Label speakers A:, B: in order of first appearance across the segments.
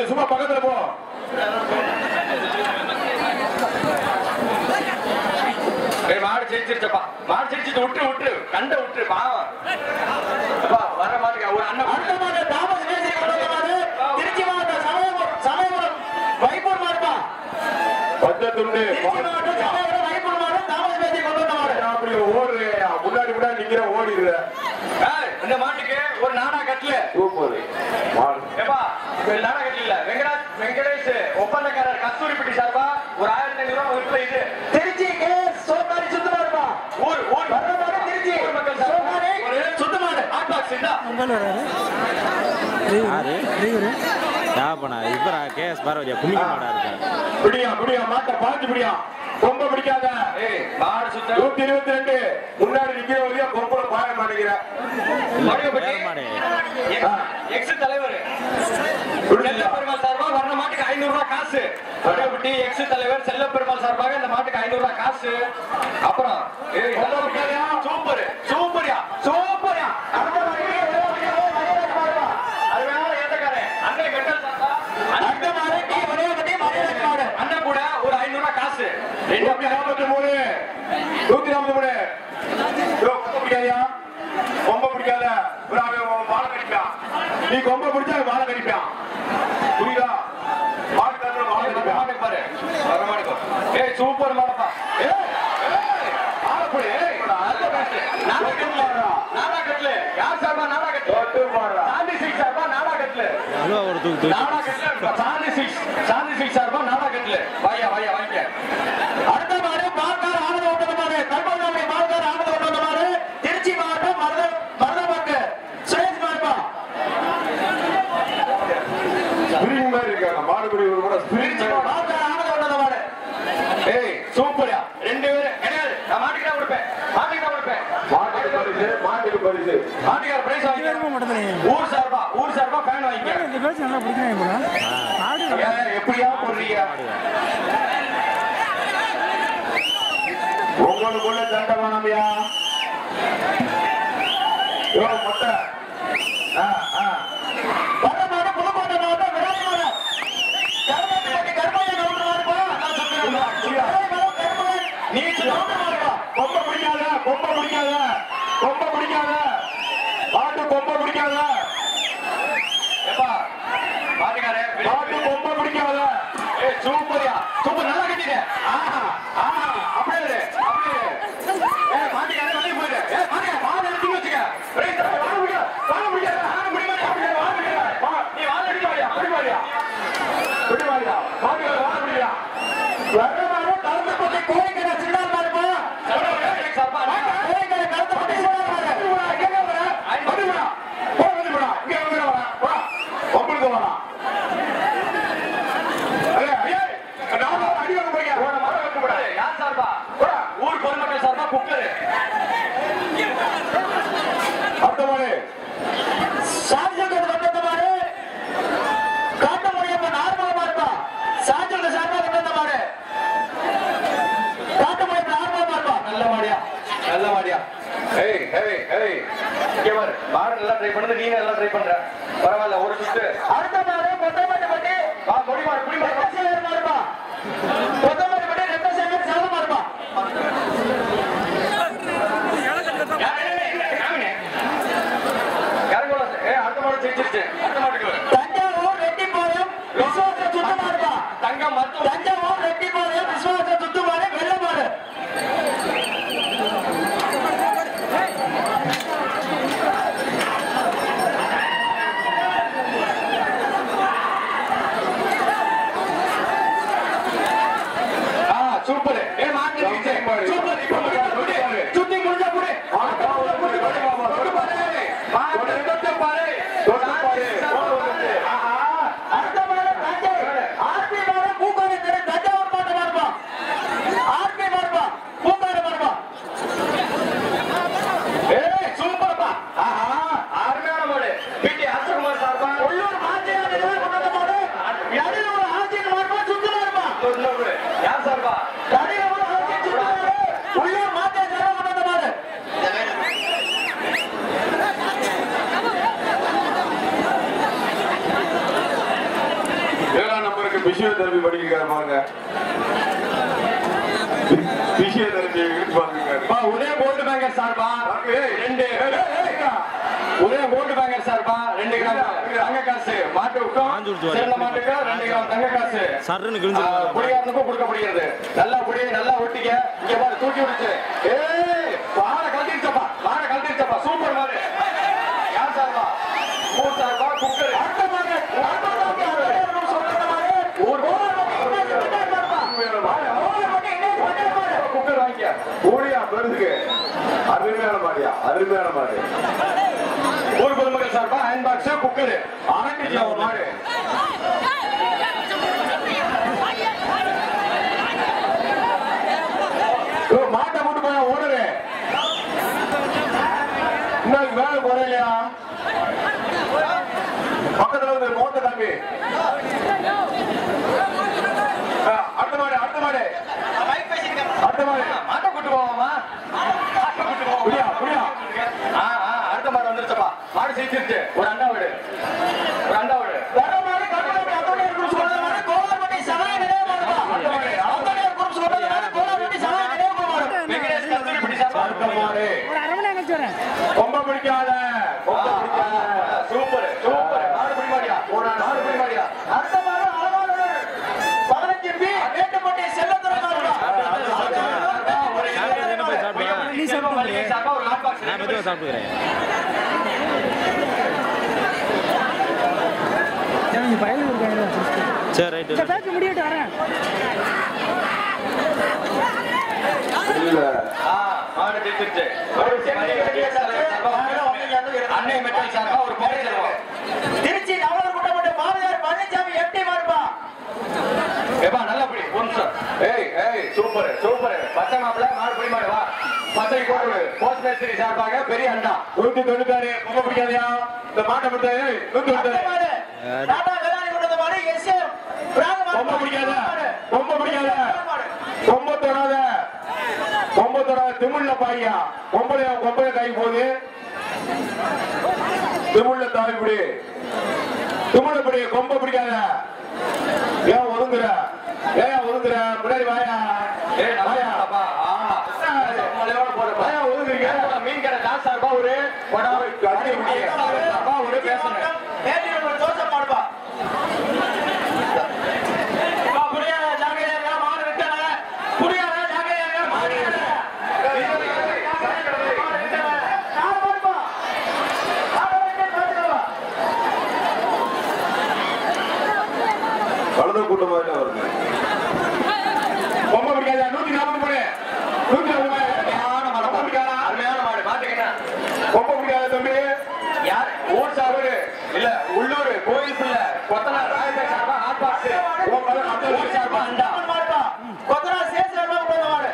A: நிறுத்து சும்மா பக்கத்துல போ.
B: மாடு ஜெயிச்சிருச்சப்பா மாடு ஜெயிச்சிட்டு விட்டு விட்டு கண்ட விட்டு பாவம். வர மாட்டேங்க ஒரு அண்ணன்
A: மாடு தாமஸ் திருச்சி மாவட்டம் சமயபுரம் சமயபுரம் வைப்பூர் மாடுப்பா.
C: அப்படி ஓடுறியா முன்னாடி முன்னாடி நிக்கிற ஓடிடுற
B: இந்த மாட்டுக்கு ஒரு நாடா கட்டல. ஏப்பா இது நாடா கட்டல இல்ல வெங்கடாஜ் வெங்கடேஷ் ஒப்பந்தக்காரர் கஸ்தூரிப்பட்டி சார்பா ஒரு ஆயிரத்தி ஐநூறு ரூபாய் இது
A: திருச்சி கே சோமாரி சுத்து மாடுப்பா
B: ஊர் ஊர்
A: வர்ற மாடு திருச்சி.
B: ஊர் மக்கள்
A: சோமாரி
B: சார்பா ஒரு
A: சுத்து மாடு
B: ஹாட் பாக்ஸ் இந்தா
D: யாரு? யாப்பண்ணா இப்பரா குமிக்க மாடா இருக்கா
C: பிடியா பிடியா மாட்ட பாத்து பிடியா. ரொம்ப பிடிக்காத. நூத்தி இருபத்தி ரெண்டு. முன்னாடி நிக்கிற வழியா கொம்புல பாய மாட்டேங்கிற.
B: மடியப்பட்டி
D: வேற மாடு.
B: எக்ஸ் தலைவர். செல்ல பெருமாள் சார்பா வர்ற மாட்டுக்கு ஐநூறு ரூபாய் காசு மடியப்பட்டி எக்ஸ் தலைவர் செல்ல பெருமாள் சார்பாக இந்த மாட்டுக்கு ஐநூறு ரூபாய் காசு. அப்புறம்? சூப்பர் சூப்பர்யா சூப்பர்யா அது வேணா ஏத்தக்காரன் அண்ணன் கெட்டல் சார்பா
A: அடுத்த மாடு டி வடிவப்பட்டி மணிராஜ் மாடு
B: அண்ணன் கூட ஒரு ஐநூறு ரூபாய் காசு ரெண்டு
C: நூத்தி நாற்பத்தி மூணு. நூத்தி நாற்பத்தி மூணு. பிடிக்காதியா? கொம்ப பிடிக்காத. ஒரு வாழை கடிப்பான் நீ கொம்ப பிடிச்சா வாழை கடிப்பான் புரியுதா? மாடு கட்டுற வாழை கடிப்பான்
B: மாட்டுக்கு பாரு வர மாட்டுக்கு ஏய் சூப்பர் மாடப்பா ஏய் ஏய், ஆளப்படி, ஏய், நல்ல பேசு. நாடா கட்டல நாடா கட்டல யார் சார்பா நாடா கட்டல
C: தொட்டு பாடுறா
B: சாந்தி சிங் சார்பா நாடா கட்டல
D: அல்வா ஒரு தூக்கு தூக்கு
B: நாடா கட்டல சாந்தி சிங் சாந்தி சிங் சார்பா நாடா கட்டல வாயா வாயா வாங்க
A: அடுத்த மாடு பால்கார் ஆனந்த ஓட்டத மாடு கல்பனாவுடைய பால்கார் ஆனந்த ஓட்டத மாடு திருச்சி மாவட்டம் மருத மருதமாக்கு சுரேஷ் மாடுப்பா
C: ஸ்பிரிங் மாதிரி இருக்காங்க மாடுபடி ஒரு கூட ஸ்பிரிங்
A: பால்கார் ஆனந்த ஓட்டத மாடு
B: ஏய் சூப்பர்யா ரெண்டு பேரும் கிடையாது நான் மாட்டுக்கு தான் கொடுப்பேன் மாட்டுக்கு தான் கொடுப்பேன்
C: மாட்டுக்கு பரிசு மாட்டுக்கு பரிசு
B: மாட்டுக்கார பிரைஸ் வாங்கிக்க. ஊர் சார்பா ஊர் சார்பா ஃபேன் வாங்கிக்க.
E: இந்த பேச்சு நல்லா பிடிக்கிறாங்க போல ஆடு
B: ஏன், எப்படியா போடுறீங்க?
C: உங்களுக்குள்ள சண்டை வேணாமியா யோ மொட்டை ஆ ஆ
A: வர்ற மாடு புதுக்கோட்டை மாவட்டம் விராலி மாடு கருமாட்டி கருமையா கவுண்டர் மாடுப்பா கருமையா
B: நீ
A: கவுண்டர் மாடுப்பா
C: கொம்ப பிடிக்காத கொம்ப பிடிக்காத கொம்ப பிடிக்காத கொம்ப பிடிக்காத.
B: எப்பா மாட்டுக்காரே
C: மாட்டு கொம்ப பிடிக்காத.
B: ஏய் சூப்பர்யா. சூப்பர் நல்லா கட்டிங்க. ஆஹா ஆஹா அப்படியே இரு, அப்படியே இரு. ஏய் மாட்டுக்காரே வெளிய போயிடு ஏய் மாட்டுக்காரே வாழ எடுத்து வச்சுக்க பிரேக் தர வாழ முடியாது வாழ முடியாது வாழ முடியாது அப்படியே வாழ முடியாது வா நீ வாழ அடிக்க வாடியா அடிக்க வாடியா
C: பிடி வாரியா மாட்டு வாழ முடியா
A: வர்ற மாடு கலந்தப்பட்டி கோழிக்கடை சின்னால் மாடுப்பா
B: சொல்லுங்க ஏய் சார்பா
A: கோழிக்கடை கலந்தப்பட்டி சின்னால் மாடு
C: எங்க வர வந்து விடா போ வந்து விடா இங்க வந்து வர வா உங்களுக்கு வரா ஐயா ஐயா நான் அடி வாங்க போறீங்க
B: போன மரம் வைக்க கூடாது யார் சார்பா ஊர் பொதுமக்கள் சார்பா குக்கரு
C: அடுத்த மாதிரி
A: சாஞ்சல் வந்த மாடு காட்ட முடியாம நார்மல மாடுப்பா சாஞ்சல் சார்பா வந்த மாடு காட்ட முடியாம நார்மல மாடுப்பா
B: நல்ல மாடியா நல்ல மாடியா ஏய் ஏய் ஏய் இங்க பாரு மாடு நல்லா ட்ரை பண்ணுது நீ நல்லா ட்ரை பண்ற. பரவாயில்ல ஒரு சுத்து
A: அடுத்த மாடு கொத்தமல்லி பட்டி
B: வா கொடி மாடு குடி மாடு.
A: ரெட்ட
B: పారే
D: சர்ன்னு கிழிஞ்சிருக்கும்.
B: குடியாரனுக்கும் கொடுக்கப்படுகிறது. நல்லா குடி நல்லா ஒட்டிக்க. இங்க பாரு தூக்கி விடுச்சு ஏய் வார கழட்டிருச்சப்பா வார கழட்டிருச்சப்பா சூப்பர் மாடு யார் சார்பா ஊர் சார்பா குக்கர் அடுத்த மாடு அடுத்த மாடு ஊர் குக்கர் வாங்கிக்க
C: ஓடியா பெருசுக்கு மாடியா அருமையான மாடு.
B: ஊர் பொதுமக்கள் சார்பா அயன் பாக்ஸ் குக்கர். அரங்கில ஒரு மாடு.
C: மாட்டை போட்டு போய் ஓடுரு இன்னும் மேல குறையிலையா பக்கத்துல வந்து மோத்த தம்பி. ஆ, அடுத்த மாடு அடுத்த மாடு. அடுத்த மாடு.
B: மாட்டை கூட்டு போவாமா மாட்டை கூட்டு போவோமா?
C: புரியா புரியா
B: ஆ, ஆ, அடுத்த மாடு வந்துருச்சப்பா மாடு ஜெயிச்சிருச்சு ஒரு அண்டா விடு ஒரு அண்டா விடு
A: வர மாடு கட்டுரை அதோட குரூப் சொல்ற மாடு கோலப்பட்டி சமய நினைவு மாடுப்பா அதோட குரூப் சொல்ற மாடு கோலப்பட்டி சமய நினைவு மாடு
B: வெங்கடேஷ் கஸ்தூரி பிடி சார்பா
C: அடுத்த மாடு
E: ஒரு அரை மணி நேரம் கழிச்சு வரேன்
C: கொம்ப பிடிக்காத கொம்ப பிடிக்காத
B: சூப்பர் சூப்பர் மாடு பிடி மாடியா மாடு பிடி மாடியா
A: அடுத்த மாடு அழகான பதினஞ்சு பி மேட்டுப்பட்டி செல்லத்துறை மாடுப்பா
D: சாப்பிட்டது என்ன போய் சாப்பிட்டியா?
B: நீ சாப்பிட்டா ஒரு ஹாட் பாக்ஸ்
D: நான் மெதுவாக சாப்பிட்டுக்கிறேன்.
E: சரி
D: ரைட்டு
E: பேச்சு முடிவிட்டு வரேன்.
B: அன்னை மெட்டல் சார்பா ஒரு
A: திருச்சி நவலர் குட்டப்பட்ட பாரதியார் பழனிசாமி எம்டி மாடுப்பா
B: ஏப்பா நல்லா பிடி ஒரு நிமிஷம் சூப்பர் சூப்பர். பச்சை மாப்பிள மாடு பிடி மாடு வா. பச்சை கோடு போஸ்ட் மேஸ்திரி சார்பாக பெரிய அண்டா
C: நூத்தி தொண்ணூத்தாறு கொம்ப பிடிக்காதயா? இந்த மாட்டை ஏய், நூத்தி தொண்ணூத்தாறு.
A: மாடு.
C: பிடிக்காத கொம்ப பிடிக்காத. கொம்ப தொடாத. கொம்ப தொடாத திமுள்ள பாய்யா. கொம்பளை கொம்பளை கை போகுது. திமுள்ள தாய் பிடி. திமுள்ள பிடி கொம்ப பிடிக்காத. ஏன் ஒதுங்குற? ஏன் ஒதுங்குற? முன்னாடி வாயா.
B: மீன் கடை தாஸ் சார்பா ஒரு ஒரு பேசுறேன்
A: நேற்று ஜோசப் மாடுப்பா பா, புரியாத ஜாக்கிரதையா மாடு விட்டன புரியாத ஜாக்கிரதையா மாடு விட்டன. மாடு விட்டன. நாலு மாடுப்பா. நாலு மாடு பார்த்துக்கோப்பா.
C: வலது கூட்டம் மாதிரி வருது கொம்ப பிடிக்காத நூத்தி நாற்பது மூணு நூத்தி நாற்பது மூணு.
B: அருமையான மாடு
C: கொம்ப பிடிக்காதா
B: அருமையான மாடு பாத்துக்கங்க
C: கொம்ப பிடிக்காத தம்பி
B: யார் ஊர் சாவூர் இல்ல உள்ளூர் கோயில் பிள்ளை கொத்தனார் ராயப்பேட் சார்பா ஹாட் பாக்ஸ் ஊர் சார்பா அண்டா.
A: நாலு மாடுப்பா. கொத்தனார் சேசுல எல்லாம் கொண்டு வந்த மாடு.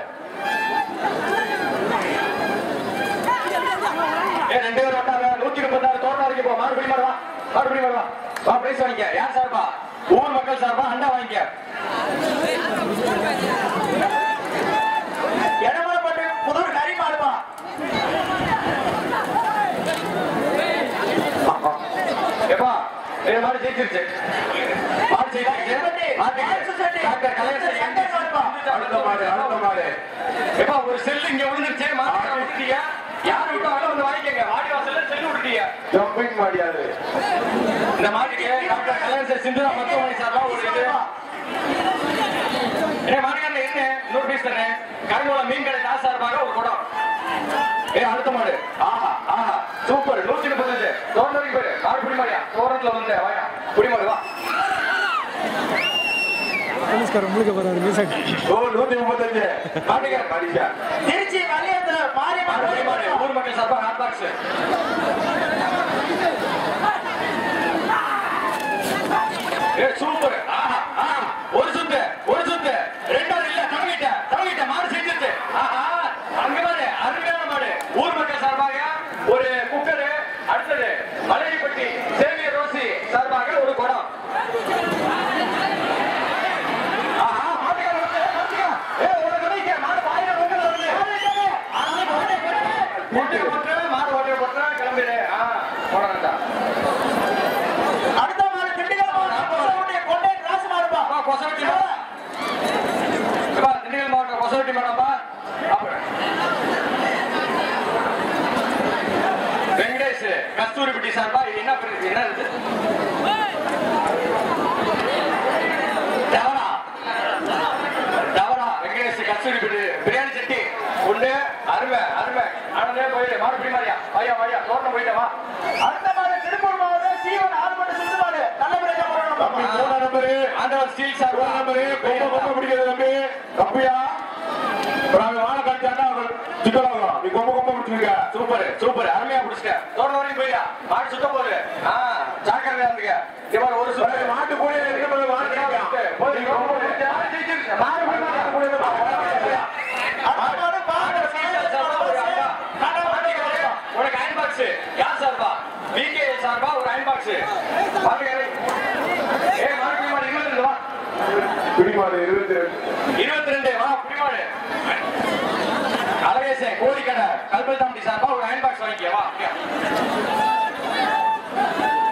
B: ஏ ரெண்டு பேர் வந்தாங்க. நூத்தி முப்பத்தாறு தோட்டம் போ மறுபடியும் மாடு வா மறுபடியும் வா வா பிரைஸ் வாங்கிக்க யார் சார்பா? ஊர் மக்கள் சார்பா? அண்டா வாங்கிக்க
A: எடமலைப்பட்டு புதூர் கறி மாடுப்பா.
B: எப்பா ஏ மாடு ஜெயிச்சிருச்சு மாடு ஜெயிச்சிருச்சு மாட்டுக்கு டாக்டர் கலைஞர்
A: சங்கர் மாடுப்பா.
C: அடுத்த மாடு அடுத்த மாடு.
B: எப்பா ஒரு செல்லு இங்க விழுந்துருச்சு மாட்டு விட்டுட்டீங்க யார் விட்டாலும் வந்து வாங்கிக்கங்க. வாடி வாசல்ல செல்லு
C: ஜம்பிங் மாடியாது
B: இந்த மாட்டுக்கு டாக்டர் கலைஞர் சிந்துரா மருத்துவமனை சார்பா ஒரு இது. ஏ என்ன? நூறு பீஸ் கருங்குளம் மீன் கடை தாஸ் சார்பாக ஒரு குடம். ஏ அடுத்த மாடு. ஆஹா ஆஹா. சூப்பர். நூத்தி முப்பத்தஞ்சு தோட்டம் வரைக்கும் போயிரு மாடு புடி மாடியா தோட்டத்துல வந்து வா
E: போலீஸ்காரர் முழுக்க போறாரு மியூசிக்
C: ஓ நூத்தி முப்பத்தஞ்சு.
B: மாட்டுக்காரன்
C: மடிச்சா
A: திருச்சி வலியத்துல
B: புடி மாடு
A: கோயில்
B: ஊர் மக்கள் சார்பா ஹாட் பாக்ஸ் ஏ சூப்பர் ஆஹா ஆஹா ஒரு சுத்து ஒரு சுத்து ரெண்டாவது இல்ல தவங்கிட்ட தவங்கிட்ட மாடு செஞ்சிருச்சு ஆஹா அங்க பாரு அருமையான மாடு ஊர் மக்கள் சார்பாக ஒரு குக்கர் அடுத்தது மலையப்பட்டி சேவியர் ரோசி சார்பாக ஒரு குடம் ஆஹா மாட்டுக்கார வந்து மாட்டுக்கா ஏ உனக்கு வைக்க மாடு வாயில வந்து வருது போட்டு போட்டு மாடு ஓட்டு போட்டு கிளம்பிடு ஆ போடா
A: அடுத்த மாடு திண்டுக்கல் மாடு கொசவட்டி கொண்டை கிராஸ் மாடுப்பா
B: கொச கஸ்தூரிப்பட்டி சார்பா இது என்ன பேரு? இது என்ன இது டவரா டவரா வெங்கடேஷ் கஸ்தூரிப்பட்டி பிரியாணி சட்டி ஒண்ணு அருமை அருமை அண்ணனே போயிடு மாடு பிடி மாதிரியா வாயா வாயா தோட்டம் போயிட்டே வா
A: அடுத்த மாடு திருப்பூர் மாவட்டம் சீவன் ஆறுபட்டு சுத்து மாடு நல்லபடியாக
C: தம்பி
A: போடணும்
C: மூணாம் நம்பரு
B: ஆண்டவர் ஸ்டீல் சார்பா
C: மூணாம் நம்பரு கொம்ப கொம்ப பிடிக்கிறது தம்பி தம்பியா நாங்க வாழை காட்டியாண்டா அவர் சிக்கல் ஆகலாம் நீ கொம்ப கொம்ப பிடிச்சிருக்க
B: சூப்பர் சூப்பர் அருமையா பிடிச்சிட்ட தோட்டம் வரைக்கும் போயிடா மாடு சுத்த போகுது ஆ ஜாக்கிரதையா இருந்துங்க இவர் ஒரு சுத்த
C: ஏய், மாட்டு கூட இருக்கிற மாட்டு கேட்கான்.
B: போய் கொம்ப பிடிச்சா, மாடு போய் மாடு கூட இருந்து பாரு.
A: அடுத்த மாடு பாடு
B: உனக்கு அயன் பாக்ஸ். யார் சார்பா? பிகே சார்பா? ஒரு அயன் பாக்ஸ் ஏ மாடு மாடு இருபத்தி ரெண்டு
C: இருபத்தி ரெண்டு
B: வா புடிமாடு. அழகேசன் கோழிக்கடை கல்பத்தாம்பட்டி சார்பா? ஒரு அயன் பாக்ஸ் வாங்கிக்க வா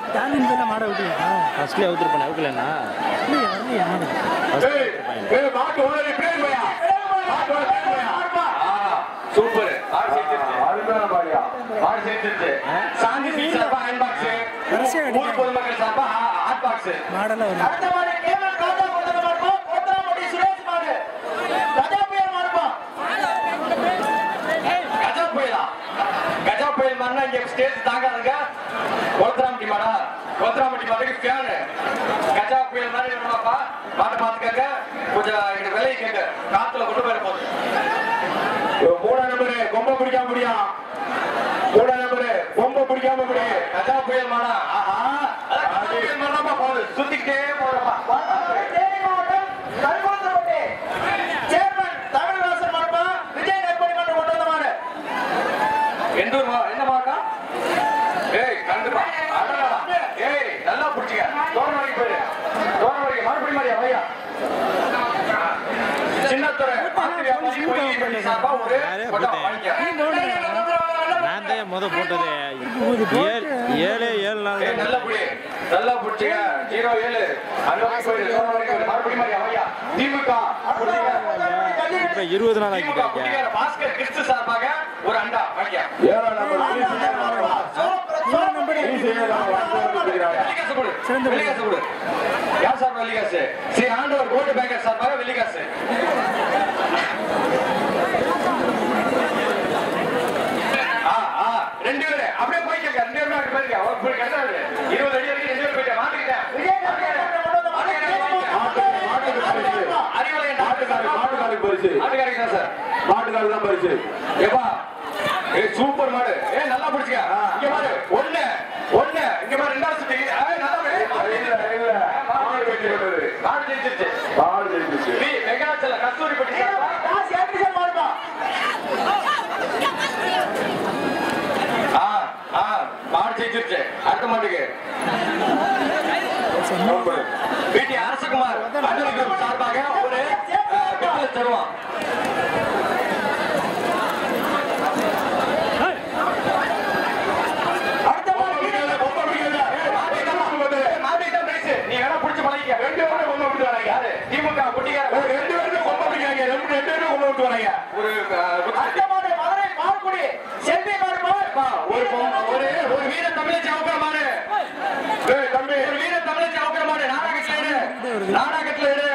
E: ஸ்டாலின் தானே மாட விட்டீங்க
D: ஃபர்ஸ்ட்லேயே அவுத்துருப்பேன் அவுக்கலண்ணா
E: இல்லையா மாடு?
C: போயா. மாட்டு ஓனர் இப்படியே போயா
B: ஆ சூப்பர் ஆறு சேர்த்துருச்சு
C: அதுதான் பாரியா
B: ஆறு சேர்த்துருச்சு சாந்தி ஸ்வீட் சார்பா அயன் பாக்ஸ் ஊர் பொதுமக்கள் சார்பா ஹாட் பாக்ஸ்
E: மாடெல்லாம் வருது
A: அடுத்த மாடு கேவல் ராஜா கொடுத்த மாடுப்பா. கோத்தராமட்டி சுரேஷ் மாடு. கஜா புயல் மாடுப்பா.
B: கஜா புயலா? கஜா புயல் மண்ணா இங்க ஸ்டேஜ் தாங்காதுங்க. கோத்தராமட்டி மாடா. கோத்தராமட்டி மாட்டுக்கு ஃபேனு கஜா புயல் மாதிரி வேணுமாப்பா மாட்டை பார்த்துக்கங்க. கொஞ்சம் எனக்கு விலை கேட்க. காத்துல கொண்டு போயிட போகுது.
C: மூணாம் நம்பரு கொம்ப பிடிக்காம முடியா மூணாம் நம்பரு கொம்ப பிடிக்காம முடியும்
B: கஜா புயல் மாடா புயல் மாடாப்பா போகுது. சுத்திக்கிட்டே போறப்பா. என்ன மாவட்டம்? ஏய் கண்டுப்பா ஏய் நல்லா புடிச்சுக்க. தோரண வரைக்கும் போயிரு தோரண வரைக்கும் மறுபடியும் வையா சின்னத்துறை சார்பா ஒரு. வாங்கிக்க
D: நான் தான் முத போட்டது. ஏழு ஏழு நாள்
B: நல்லா புடி நல்லா புடிச்சுக்க ஜீரோ ஏழு.
D: இப்போ இருபது நாள்
B: சார்பாக ஒரு அண்டா
C: ஏழாம் நம்பர்.
B: யார் சார்? ஸ்ரீ ஆண்டவர் கோல்டு பேங்கர் சார்பாக வெள்ளிக்காசு. ரெண்டு பேரு. அப்படியே போய்க்கங்க. ரெண்டு பேருமே அப்படி போயிருங்க. ஒரு புடி கட்டாது. இருபது அடி வரைக்கும் ரெண்டு பேரும் போயிட்டேன். மாட்டிக்கிட்டேன்.
A: விஜய் நெற்பணி மன்றம் கொண்டு வந்த மாடு தேனி
B: சார்.
C: பரிசு
B: மாட்டுக்காரங்க தான்
C: பரிசு
B: ஏப்பா, ஏய், சூப்பர் மாடு ஏய் நல்லா பிடிச்சுக்க இங்க பாரு ஒண்ணு ஒண்ணு இங்க பாரு ரெண்டாவது சுத்தி நல்லா.
C: இல்ல இல்ல மாடு விட்டது
B: மாடு ஜெயிச்சிருச்சு
C: மாடு ஜெயிச்சிச்சு
B: ஸ்ரீ வெங்கடாச்சல கஸ்தூரிப்பட்டி சார்பா
A: தாஸ் ஏபிசன் மாடுப்பா
B: ஆ ஆ மாடு ஜெயிச்சிருச்சு. அடுத்த மாட்டுக்கு பிடி அரசகுமார் அண்ணனுக்கு சார்பாக ஒரு வெற்றிலை தருவான்.
C: வராங்க.
B: திமுக குட்டிக்கார
C: ரெண்டு பேரும் கொம்ப பிடிக்காங்க ரெண்டு ரெண்டு பேரும் பிடிச்சு வராங்க.
B: ஒரு
A: மதுரை பால்குடி செல்வி மாடுப்பா
B: ஒரு பொம்- ஒரு ஒரு வீர தமிழச்சி அவுக்கிற மாடு
C: தம்பி
B: ஒரு வீர தமிழச்சி அவுக்கிற மாடு நாடகத்துல இரு. நாடகத்துல இரு.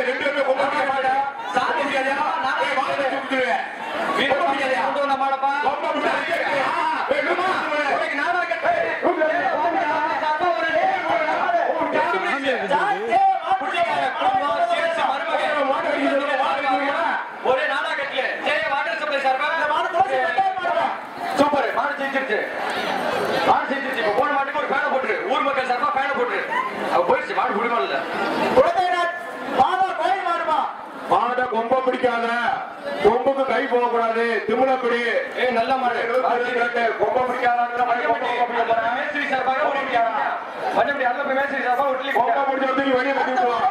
C: ரெண்டு பேரும் பிடிக்க மாட்டா
B: சாமி முடியாதா
C: ஏய் வாழை
B: நாடகத்துல
C: சுத்துவேன்
B: வீர தமிழச்சி கொண்டு வந்த மாடப்பா
C: கொம்ப பிடிக்காத ஏய் நிம்மா
B: உனக்கு நாடகத்துல சார்பா ஒரு ஒரு நாடு. ஒரே நாடகத்துல ஜெய வாட்டர் சப்ளை சார்பா சூப்பர் மாடு ஜெயிச்சிருச்சு மாடு ஜெயிச்சிருச்சு இப்ப போன மாட்டுக்கு ஒரு பேனை போட்டுரு ஊர் மக்கள் சார்பா பேனை போட்டுரு அவ போயிடுச்சு மாடு குடிமால் இல்ல
C: கொம்ப பிடிக்காத கொம்புக்கு கை போக கூடாது திமுலப்படி
B: ஏய் நல்ல மாடு
C: கொம்ப பிடிக்காத
B: மேஸ்திரி சார்பாக ஒரு முடியாதா மஞ்சப்படி அங்க போய் மேஸ்திரி சார்பா ஒரு இட்லி
C: கொம்ப பிடிச்சதுக்கு வெளியே கட்டி விட்டுருவான்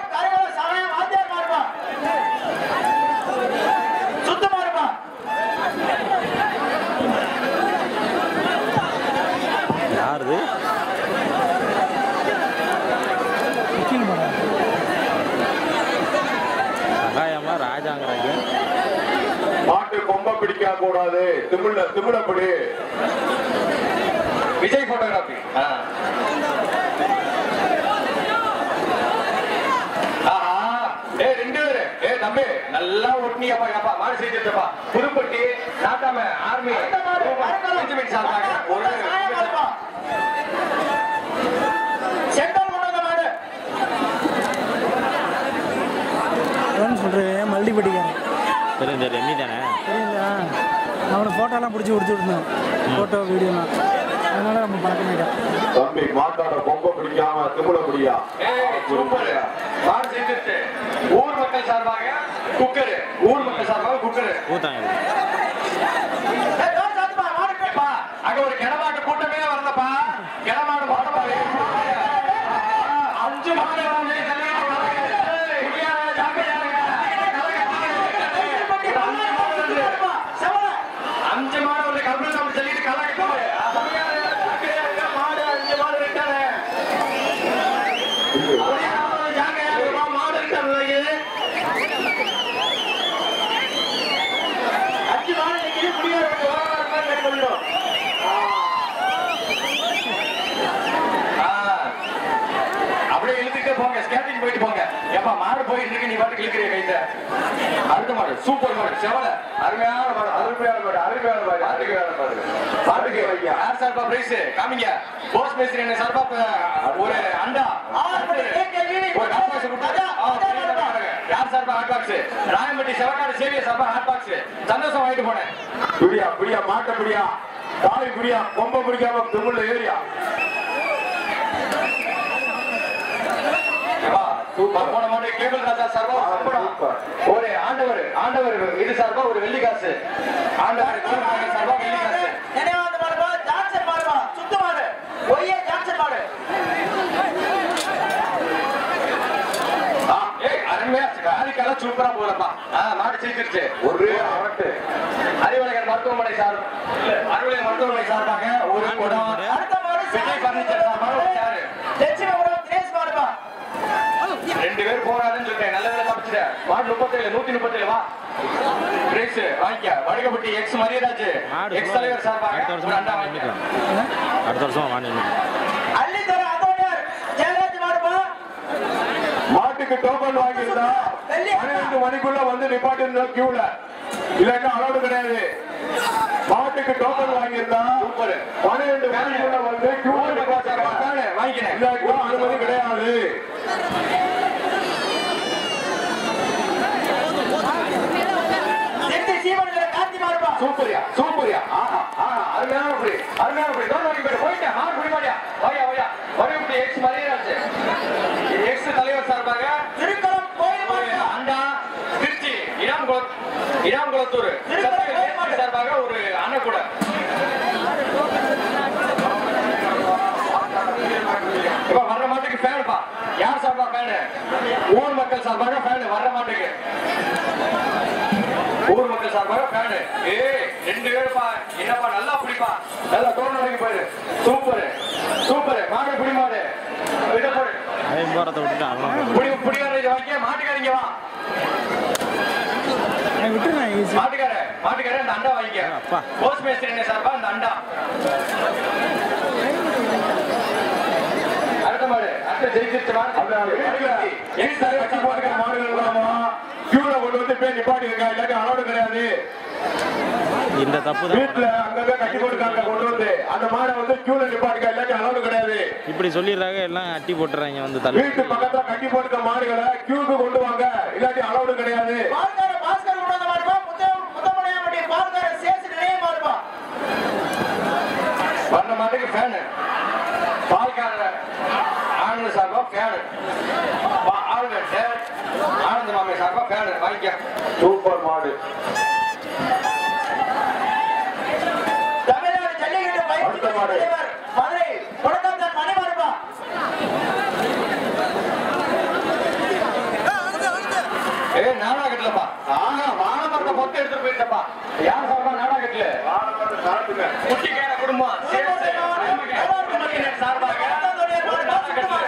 A: சுத்த மாடுப்பா
D: யாருது
E: வக்கீல் மாடா
D: சகாயமா ராஜாங்கிறாங்க
C: மாட்டு கொம்ப பிடிக்க கூடாது. திமிழ திமிழப்படி.
B: விஜய் போட்டோகிராஃபி ஆஹா. ஏய் ரெண்டு பேரு. ஏய் தம்பி நல்லா ஒட்டினியப்பா ஏப்பா மாடு செஞ்சிருப்பா புதுப்பட்டி நாட்டாம ஆர்மி. ஒரு
A: சென்ட்ரல் கொண்டு வந்த மாடு
E: அதான் சொல்கிறேன் மல்டிபடிக்காரன்
D: தெரியும் நீ தானே?
E: சரிங்களா அவனை ஃபோட்டோலாம் பிடிச்சி கொடுத்து விட்டுருந்தேன் ஃபோட்டோ வீடியோலாம் அதனால நம்ம பழக்கமாயிட்டோம்
C: தம்பி மாட்டாட கொம்ப பிடிக்காம திமிழ பிடியா
B: சூப்பர் மாடு செஞ்சிருச்சு ஊர் மக்கள் சார்பாக குக்கரு. ஊர் மக்கள் சார்பாக குக்கரு.
D: ஊத்தாங்க.
B: அங்க ஒரு கிடமாட்டு கூட்டமே வரலப்பா கிடமாடு மாட்டப்பா அஞ்சு மாடு வந்து கல்யாணம் நடக்குது. முடியாத ஜாக்கிரதையா இருங்க.
A: திருப்பட்டி,
B: அஞ்சு மாடு வருது.
A: மாடுப்பா, செவல.
B: அஞ்சு மாடு வந்து கம்பெனி நம்ம சொல்லிட்டு கலக்கிட்டு முடியாத ஜாக்கிரதையா இருங்க. மாடு அஞ்சு மாடு ரிட்டர்னு. முடியாத ஜாக்கிரதையா இருங்கப்பா, மாடு ரிட்டர்ன் இருக்குது.
A: அஞ்சு மாடு நிக்குது, முடியாது, ஒரு ஓரம் ஒரு மாதிரி கட்டி கொள்ளும்.
B: ஆ. அப்படியே இழுத்துட்டே போங்க ஸ்கேட்டிங் போயிட்டு போங்க எப்பா மாடு போயிட்டு இருக்கு நீ பாட்டுக்கு இழுக்கிறிய கைத்த. அடுத்த மாடு சூப்பர் மாடு செவல. அருமையான மாடு
C: அருமையான மாடு அருமையான மாடு அருமையான மாடு.
B: பாட்டுக்கு யார் சார்பா பிரைஸ். காமிங்க. போஸ் மேஸ்திரி என்ன சார்பா? ஒரு அண்டா. ஒரு கொடுத்தாங்க. யார் சார்பா? ஹாட் பாக்ஸ் ராயம்பட்டி செவக்காடு சேவிய சார்பா? ஹாட் பாக்ஸ் சந்தோஷம் வாங்கிட்டு போனேன்.
C: பிடியா பிடியா மாட்ட பிடியா தாய் பிடியா கொம்ப பிடிக்காம திமிழ ஏரியா
B: ஏப்பா, சூப்பர் போன கேபிள் ராஜா சார்பா. ஒரு ஆண்டவர் ஆண்டவர் இது சார்பா ஒரு வெள்ளி காசு. ஆண்டவர் சார்பா வெள்ளி காசு.
A: நினைவாந்த மாடுப்பா, ஜான்சன் மாடுப்பா, சுத்து மாடு. ஒய்யே ஜான்சன் மாடு.
B: ஆ, ஏய், அருமையா காரிக்கெல்லாம் சூப்பரா போகலப்பா. ஆ, மாடு ஜெயிச்சிருச்சு
C: ஒரே அரட்டு.
B: அறிவழகர் மருத்துவமனை சார். அறுவலை மருத்துவமனை சார்பாக ஒரு குடம்
A: அடுத்த மாடு
B: விஜய் பர்னிச்சர் சார்பாக ஒரு சேரு
A: லட்சுமிபுரம் தினேஷ் மாடுப்பா.
B: ரெண்டு பேர் போறாருன்னு சொல்லிட்டேன் நல்ல வேலை தப்பிச்சிட்டேன் வார்டு முப்பத்தேழு நூத்தி முப்பத்தேழு வா. பிரைஸ் வாங்கிக்க. வடுகப்பட்டி எக்ஸ் மரியராஜ் எக்ஸ் தலைவர் சார்பாக
D: அடுத்த வருஷம் அடுத்த வருஷம்
A: ஜெயராஜ்.
C: மாட்டுக்கு டோக்கன் வாங்கியிருந்தா பன்னிரெண்டு மணிக்குள்ள வந்து நிப்பாட்டு கியூல இல்லைன்னா அலோடு கிடையாது. மாட்டுக்கு டோக்கன் வாங்கியிருந்தா
B: சூப்பர்.
C: பன்னிரெண்டு மணிக்குள்ள வந்து கியூல
B: வாங்கிக்கிறேன்.
C: அனுமதி கிடையாது.
A: செட்டி சீவன்கிற கார்த்தி மாடுப்பா.
B: சூப்பரியா சூப்பரியா. ஆஹா ஆஹா அருமையான புடி அருமையான புடி டோன் வாங்கி போயிட்டு போயிட்டேன் மாடு புடி மாடியா வாயா வாயா. வடுகப்பட்டி எக்ஸ் மரியராஜ் எக்ஸ் தலைவர் சார்பாக
A: திருக்குளம் கோயில்
B: ஒரு
A: மாடுப்பா.
B: அண்டா திருச்சி இடாம் குளத் இடாம் குளத்தூர் சத்தியவேல் தேசிய சார்பாக ஒரு அண்ணன் கூட இப்ப வர்ற மாட்டுக்கு ஃபேனுப்பா யார் சார்பா ஃபேனு ஊர் மக்கள் சார்பாக ஃபேனு வர்ற மாட்டுக்கு ஊர் மக்கள் சார்பாக ஃபேனு ஏய் ரெண்டு பேருப்பா என்னப்பா நல்லா பிடிப்பா நல்லா தோணு வரைக்கும் போயிரு சூப்பர். சூப்பர். மாடு பிடி. மாடு இதை போடு.
D: விட்டுட்டு
B: வாங்கி மாட்டுக்காரங்க வா.
E: ஈஸி
B: மாட்டுக்கார மாட்டுக்கார இந்த அண்டா வாங்கிக்க. போஸ்ட் மேஸ்திரி என்ன சார்பா? இந்த அண்டா அடுத்த மாடு அடுத்த ஜெயிச்சிருச்சு
C: அந்த
B: மாடு
C: வீட்டுல எக்ஸ் தலை வச்சு போட்டுக்கிற மாடுகள் இல்லாமா கியூல கொண்டு வந்து போய் நிப்பாட்டி இருக்கா இல்லாட்டி அலோடு கிடையாது.
D: இந்த தப்பு
C: வீட்டுல அங்கங்க கட்டி போட்டுருக்காங்க கொண்டு வந்து அந்த மாடை வந்து கியூல நிப்பாட்டுக்கா இல்லாட்டி அலோடு கிடையாது.
D: இப்படி சொல்லிடுறாங்க எல்லாம் அட்டி போட்டுறாங்க வந்து தள்ளி.
C: வீட்டு பக்கத்துல கட்டி போட்டுக்க மாடுகளை கியூக்கு கொண்டு வாங்க. இல்லாட்டி அலோடு கிடையாது
A: பால்கார பாஸ்கர் கொண்டு வந்த மாடுப்பா. முத்த- முத்தமலையாம்பட்டி பால்கார சேசு நினைவு மாடுப்பா.
B: வர்ற மாட்டுக்கு ஃபேனு பால்கார ஆனந்த சார்பா ஃபேனு ஆளுநர் ஆனந்த ஃபேனு வாங்கிக்க.
C: சூப்பர் மாடு.
A: தமிழ்நாடு ஜல்லிக்கட்டு பயிற்சி. தலைவர் மதுரை கொடக்காத்தன் மணி மாடுப்பா.
B: ஏய் நாடகத்துலப்பா. ஆஹா மானமரத்தை பொத்து எடுத்துட்டு போயிட்டப்பா. யார் சார்பா நாடகத்துல? குட்டிக்கார குடும்பம். சேர்த்து குடும்பத்தினர் சார்பாக ஒரு நாடகத்துல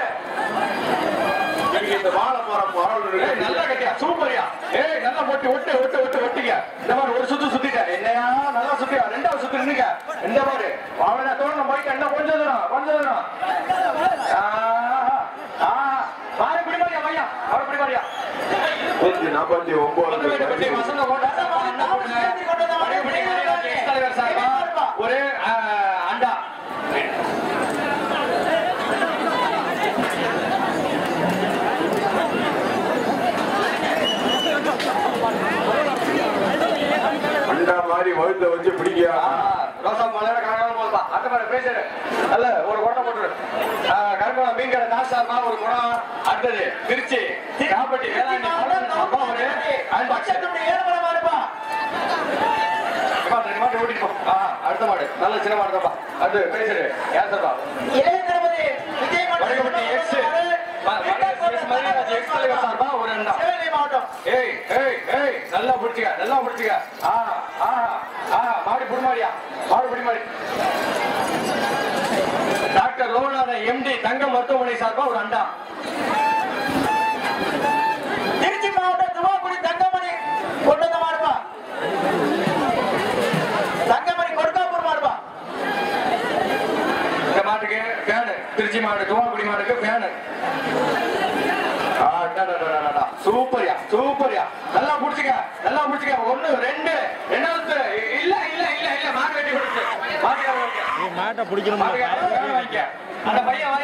C: நீங்க இந்த வாழை மரம்
B: ஏய், நல்லா கட்டியா சூப்பரியா. ஏய் நல்லா ஒட்டி ஒட்டு ஒட்டு ஒட்டு ஒட்டிங்க இந்த மாதிரி ஒரு சுத்து சுத்திட்ட என்னையா? நல்லா சுத்தியா ரெண்டாவது சுத்து நின்னுங்க இந்த மாதிரி அவனை தோணும் போயிட்டு என்ன கொஞ்சம் தூரம் கொஞ்சம்
C: தூரம். பாரு இப்படி மாதிரியா பையன்.
B: அவர் இப்படி மாதிரியா நாற்பத்தி ஒன்பது வசந்த போட்டா. பிடிக்கியா ரோசா மலையில கணக்கான போதுப்பா அந்த மாதிரி பேசுறேன் அல்ல ஒரு கோட்டை போட்டுரு. கருக்குளம் மீன் கடை சார்பா ஒரு குணம் அடுத்தது திருச்சி காப்பட்டி வேளாண்மை ரெண்டு அடுத்த மாடு. நல்ல சின்ன மாடு தான்ப்பா. அது பேசுடு. யார் சார்பா வடகுப்பட்டி எக்ஸ் சார்பா ஒரு அண்டா ஏய் ஏய் ஏய் நல்லா பிடிச்சுக்க நல்லா பிடிச்சுக்க. ஆ ஆ. குடுமாரியா மாடி புடிமாடியா டாக்டர் லோகநாத எம்டி தங்க மருத்துவமனை சார்பா ஒரு அண்டா.
A: திருச்சி மாவட்டம் துவாக்குடி தங்கமணி கொண்டு வந்த தங்கமணி கொடுக்காப்பூர் மாடுப்பா
B: இந்த மாட்டுக்கு ஃபேனு திருச்சி மாடு துவாக்குடி மாட்டுக்கு ஃபேனு சூப்பர்யா சூப்பர்யா நல்லா புடிச்சுக்க நல்லா புடிச்சுக்க ஒண்ணு ரெண்டு ரெண்டாவது இல்ல இல்ல இல்ல இல்ல மாடு வெட்டி கொடுத்து மாட்டு
D: நீ மாட்டை பிடிக்கணும்
B: மாட்டு அந்த பையன்.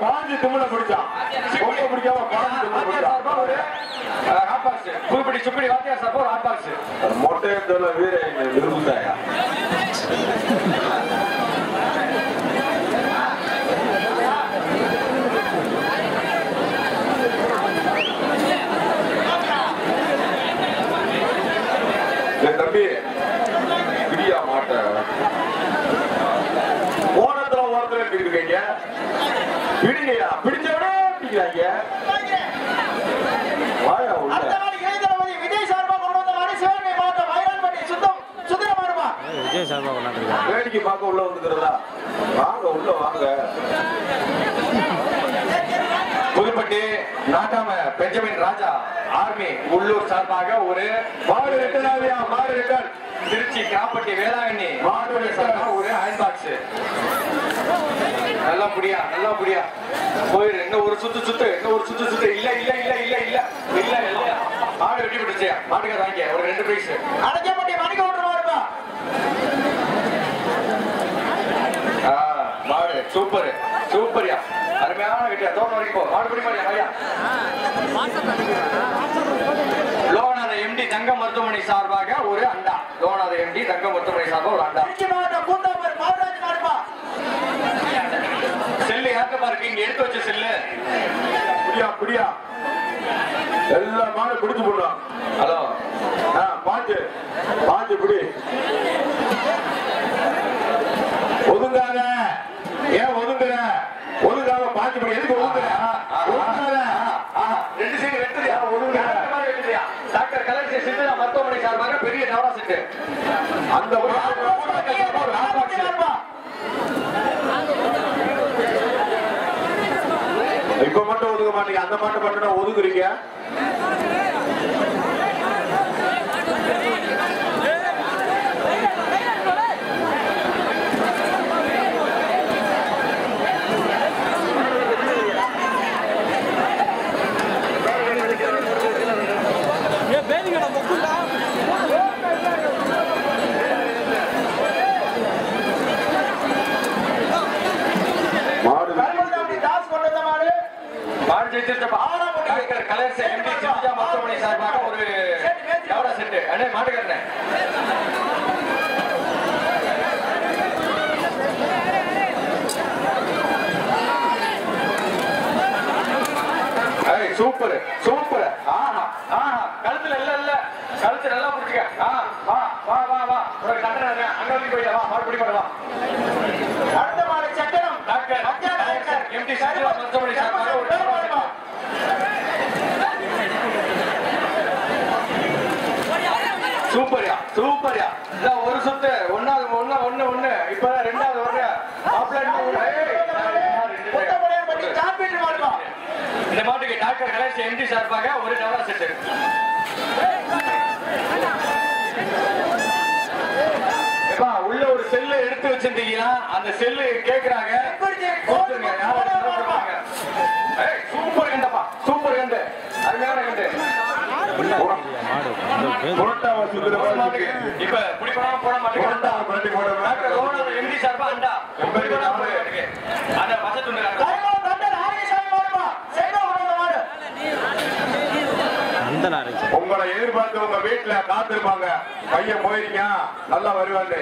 C: பாஞ்சு திமுல பிடிச்சான் பிடிக்காம பாஞ்சு
B: சுப்படி ஒரு. பாக்ஸ்
C: மொட்டையத்துல வீர விரும்புதாயா என் தம்பி பிரியா மாட்ட ஓரத்துல ஓரத்துல இருக்கீங்க பிடிங்கயா பிடிச்சவனே பிடிக்கிறாங்க வாயா உள்ள
A: அடுத்த நாள் இளைஞரவதி விஜய் சார்பா கொண்டு வந்த மாடு சிவகங்கை மாவட்டம் வயலான்பட்டி சுத்தம் சுந்தர மாடுப்பா
D: விஜய் சார்பா கொண்டாந்துருக்காங்க
C: வேடிக்கை பார்க்க உள்ள வந்துக்கிறதா? வாங்க உள்ள வாங்க.
B: புதுப்பட்டி நாட்டாம பெஞ்சமின் ராஜா ஆர்மி உள்ளூர் சார்பாக ஒரு
C: மாடு ரிட்டனாவியா மாடு ரிட்டன்
B: திருச்சி காப்பட்டி வேளாங்கண்ணி
C: மாடு
B: சார்பாக ஒரு அயன் பாக்ஸ் நல்லா புடியா நல்லா புடியா போயிரு இன்னும் ஒரு சுத்து சுத்து இன்னும் ஒரு சுத்து சுத்து. இல்ல இல்ல இல்ல இல்ல இல்ல இல்ல இல்ல. மாடு வெட்டி விட்டுச்சு மாட்டுக்கார வாங்கிக்க ஒரு ரெண்டு பைஸ்
A: அடைக்கப்பட்டி மணிக்கு ஒன்று மாடுப்பா
B: மாடு சூப்பர் சூப்பர்யா வெட்டியா தோட்டம் வரைக்கும் போ மாடு பிடி மாடியா ஐயா லோகநாத எம்டி தங்க மருத்துவமனை சார்பாக ஒரு அண்டா. லோகநாத எம்டி தங்க மருத்துவமனை சார்பாக ஒரு அண்டா. செல்லு யார்கிட்ட இருக்கு இங்க எடுத்து வச்ச செல்லு.
C: புடியா புடியா எல்லா மாடு பிடிச்சு போடலாம்
B: ஹலோ.
C: ஆ, பாஞ்சு. பாஞ்சு பிடி ஒதுங்காத ஏன் ஒதுங்குற பாஞ்சு பிடி எதுக்கு ஒதுங்காத
B: ரெண்டு சைடு வெட்டுறியா வெட்டுறியா டாக்டர் கலைஞர் சித்தா மருத்துவமனை சார்பாக பெரிய டவரா செட்டு.
C: அந்த இப்ப மட்டும் ஒதுங்க மாட்டீங்க. அந்த மாட்டை மட்டும் ஒதுக்குறீங்க மாடு
A: கருமசாமி தாஸ் கொண்டு வந்த மாடு
B: எம்டி சித்தா மருத்துவமனை சார்பாக ஒரு டவரா செட்டு. அண்ணே மாட்டுக்காரனே ஏய் சூப்பர் சூப்பர். ஆஹா ஆஹா. கழுத்துல இல்ல இல்ல. கழுத்து நல்லா புடிச்சுக்க ஆ வா வா வா. வா ஒரு கட்டணம். அங்க வரைக்கும் போயிட்டு வா. மறுபடி பண்ண வா
A: அடுத்த மாடு சக்கரம்
B: டாக்டர் டாக்டர் எம்டி சித்தா மருத்துவமனை சார்பாக ஒரு டவரா செட்டு சூப்பர்யா சூப்பர்யா இந்த ஒரு சுத்து ஒன்னாவது ஒண்ணு ஒண்ணு ஒண்ணு இப்ப ரெண்டாவது வர்ற மாப்பிள்ளை இன்னும் ஒரு- ஏய், ரெண்டு பேர்.
A: கொட்டப்படையான்பட்டி சாம்பியன் மாடுப்பா
B: இந்த மாட்டுக்கு டாக்டர் கணேஷ் எம்டி சார்பாக ஒரு டவரா செட்டு உள்ள ஒரு செல்லு எடுத்து வச்சிருந்தீங்கன்னா அந்த செல்லு கேக்குறாங்க. சூப்பர் கண்டப்பா சூப்பர் கண்டு அருமையான கண்டு. இப்ப குடிப்படாம போட
C: புரோட்டா
B: டாக்டர்
C: மாதிரி.
B: ரோனால்டு எம்டி சார்பா அண்டா? அந்த
D: லாரி
C: உங்களை எதிர்பார்த்து உங்க வீட்டுல காத்திருப்பாங்க. பையன் போயிருங்க நல்லா வருவாண்டு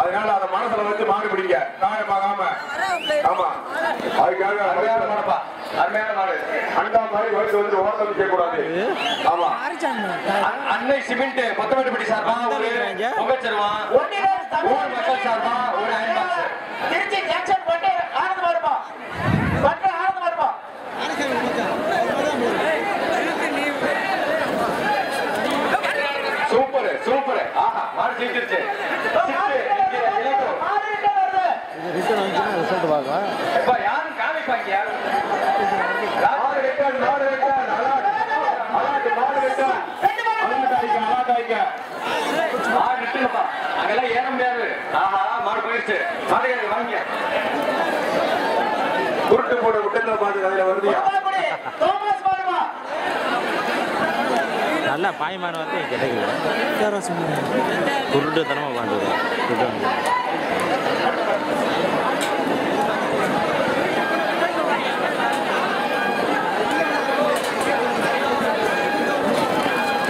C: அதனால அதை மனசுல வச்சு மாடு பிடிங்க. காயமாகாம ஆமா. அதுக்காக
B: அருமையான மாடு.
C: அண்டா மாதிரி வயசு வந்து ஓட்ட வைக்க கூடாது ஆமா.
B: அன்- அன்னை சிமெண்ட் கொத்தமேட்டுப்பட்டி சார்பா? ஒரு பொங்கச்சருவான்
A: ஒன்றியம்
B: ஊர் மக்கள் சார்பா? ஒரு அயன் பாக்ஸ்
A: திருச்சி ஜங்ஷன் பட்டு ஆனந்த மாடுப்பா பட்டு ஆனந்த மாடுப்பா
B: சூப்பர் சூப்பர். ஆஹா மாடு ஜெயிச்சிருச்சு.
D: ரிசல்ட்
B: எப்பா, யாரும் காமிப்பாங்க
C: மாடு வெட்டான் மாடு வெட்டான் அலாட் அலாட் மாடு வெட்டான் அலாட் ஆயிக்க அலாட் ஆயிக்க.
B: மாடு நிட்டுங்கப்பா அங்கெல்லாம் ஏற முடியாது. ஆஹா மாடு போயிடுச்சு மாடு வாங்கிக்க
C: குருட்டு போட விட்டத பாத்து அதுல வருதியா?
A: கோபாக்குடி தோமஸ் மாடுப்பா
D: நல்லா பாய்மான வார்த்தை கிடைக்கல குருட்டு தனமா உட்காந்துருக்கேன்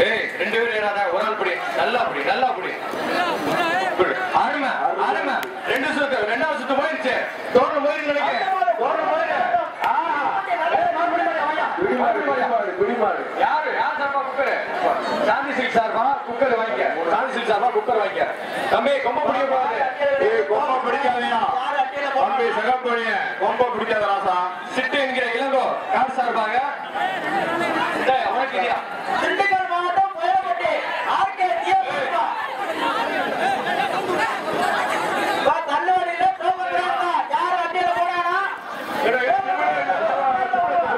B: ஏய் ரெண்டு பேரும் ஏறாத ஒரு ஆள் புடி நல்லா புடி நல்லா புடி புடி. அருமை அருமை ரெண்டு சுத்து ரெண்டாவது சுத்து போயிடுச்சு தோட்டம் போயிருக்கு நினைக்கிறேன் தோட்டம் போயிரு ஆஹா. ஏய், மறுபடியும் வாயா, வாயா. மறுபடியும் வாயா.
C: குடிமாடு குடிமாடு
B: யாரு? யார் சார்பா குக்கர்? சாந்தி சில்க் சார்பா குக்கர் வாங்கிக்க. சாந்தி சில்க் சார்பா குக்கர் வாங்கிக்க. தம்பி கொம்ப பிடிக்க கூடாது
C: கொம்ப பிடிக்காதயா? தம்பி சகப்பொழிய கொம்ப பிடிக்காத ராசா.
B: சிட்டு என்கிற இளங்கோ. யார் சார்பாக? டேய், உனக்கு இல்லையா
A: திண்டுக்கல் மாவட்டம் கோயம்பேட்டை ஆர்கே ஜிஎஸ்பா பா தள்ளுவடியில டோக்கன் வேணுமா யார் வண்டியில போனானா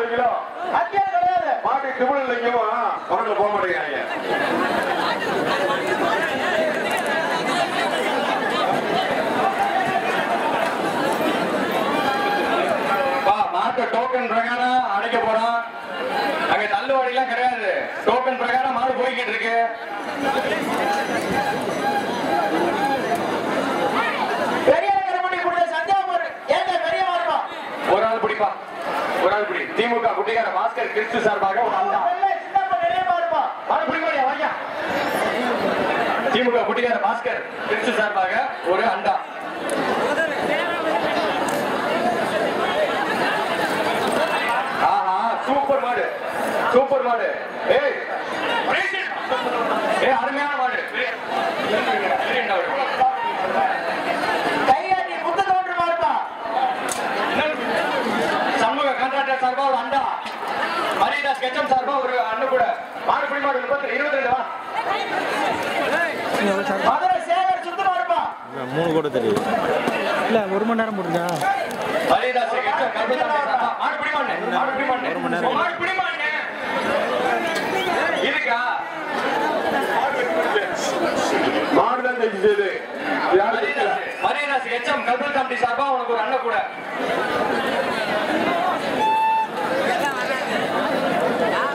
C: கிலோ
A: அத்தியம் கிடையாது
C: மாட்டு திமிழ் இல்லைங்க அவனுக்கு போக மாட்டேங்கிறாங்க
B: பா மாட்டு டோக்கன் பிரகாரம் அடைக்க போறோம் அங்க தள்ளுவாடிலாம் கிடையாது டோக்கன் போய்கிட்டு இருக்கு? ஒரு ஆள் பிடிப்பா. ஒரு ஆள் பிடி. திமுக குட்டிக்கார பாஸ்கர் கிறிஸ்து சார்பாக ஒரு ஆள் திமுக குட்டிக்கார பாஸ்கர் கிறிஸ்து சார்பாக ஒரு அண்டா ஆஹா சூப்பர் மாடு. சூப்பர் மாடு. ஏய் ஏய் அருமையான விடு.
A: கையாட்டி முத்து தோன்று மாடுப்பா
B: சண்முக கான்ட்ராக்டர் சார்பா ஒரு அண்டா? மரியாதாஸ் கெச்சம் சார்பா ஒரு அண்ணு கூட. மாடு புடி மாடு முப்பத்தி இருபத்தி ரெண்டு வா
A: மதுரை சேகர் சுத்து மாடுப்பா
D: மூணு கூட தெரியுது.
E: இல்லை ஒரு மணி நேரம் போட்டுருக்கா
B: மரியாதாஸ் கெச்சம் மாடு புடி மாடு புடி புடி மாடு இருக்கா?
C: மாடுதான் தைச்சது மரியராசி
B: எச்எம் கல்பல் கமிட்டி சார்பா Yeah.